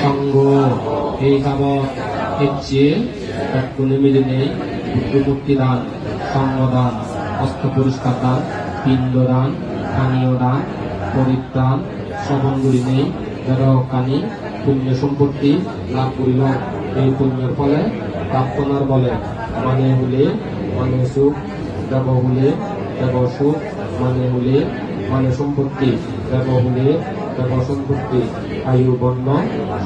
সঙ্গ এই যাবৎ হেচ্ছে কোনো মিলে নেই বুদ্ধমূর্তি দান সঙ্গদান অস্ত্র পরিষ্কার দান পিণ্ড দান পানীয় দান পরিত্রাণ শ্রবণগুলি নেই যারা কানি, পুণ্য সম্পত্তি লাভ করিল। এই পুণ্যের ফলে প্রাপ্তনার বলে মানে হলে মানে সুখ দেব হলে দেব সুখ মানে হলে মানে সম্পত্তি দেব হলে দেব সম্পত্তি আয়ু বর্ণ,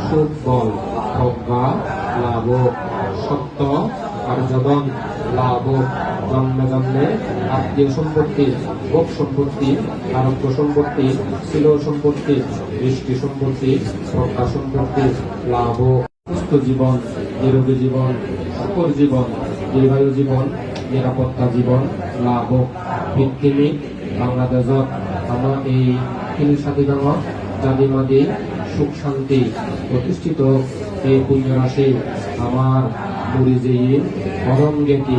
সুখ বল প্রজ্ঞা লাভ সত্য কার্যদন লাভ জন্মে জন্মে, আত্মীয় সম্পত্তি, ভোগ সম্পত্তি, আরোগ্য সম্পত্তি ছিল সম্পত্তি, দৃষ্টি সম্পত্তি প্রজ্ঞা সম্পত্তি লাভ সুস্থ জীবন, নিরোগী জীবন সুখর জীবন, দীর্ঘায়ু জীবন, নিরাপত্তা জীবন লাভ পৃথিবী বাংলাদেশত আমাৰ এই তিনি সাথী গাঁৱত জাতি সুখ শান্তি প্রতিষ্ঠিত। এই পুণ্য ৰাশি আমাৰ মুৰিজেয়ী পৰম জ্ঞাতি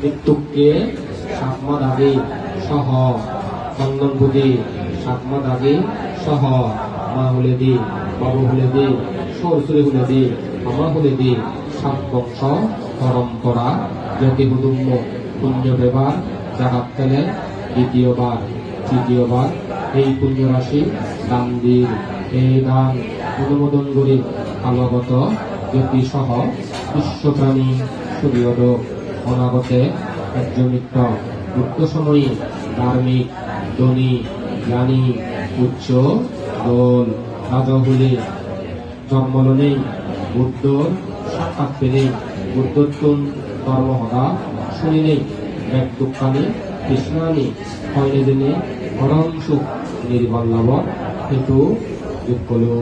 মৃত্যুকে সাতমা দাগি সহ চন্দনপুজি সাতমা দাগি সহ, মা হলে দি, বাবু হলে দি সরসুরি হলে দি আমার হলে দি সাত বংশ পরম্পরা। জ্যোতি কুটুম্ব পুণ্য ব্যবহার, জাগাত দ্বিতীয়বার। তৃতীয়বার এই পুণ্য রাশি দান দিন এই দান অনুমোদন করি জ্যোতি সহ বিশ্বপ্রাণী সূর্যদ অনাগতে একজমিত্র গুপ্ত সময়ী ধার্মিক, ধনী, জ্ঞানী, উচ্চ, দোল, রাজহুলে জন্মলনে বুদ্ধর সাক্ষাৎ পেলে বুদ্ধত্বন ধর্মহদা শুনিলে এক দুঃখানি কৃষ্ণানি হয়নি দিনে পরম সুখ নির্বল লাভ হেতু যুক্কলো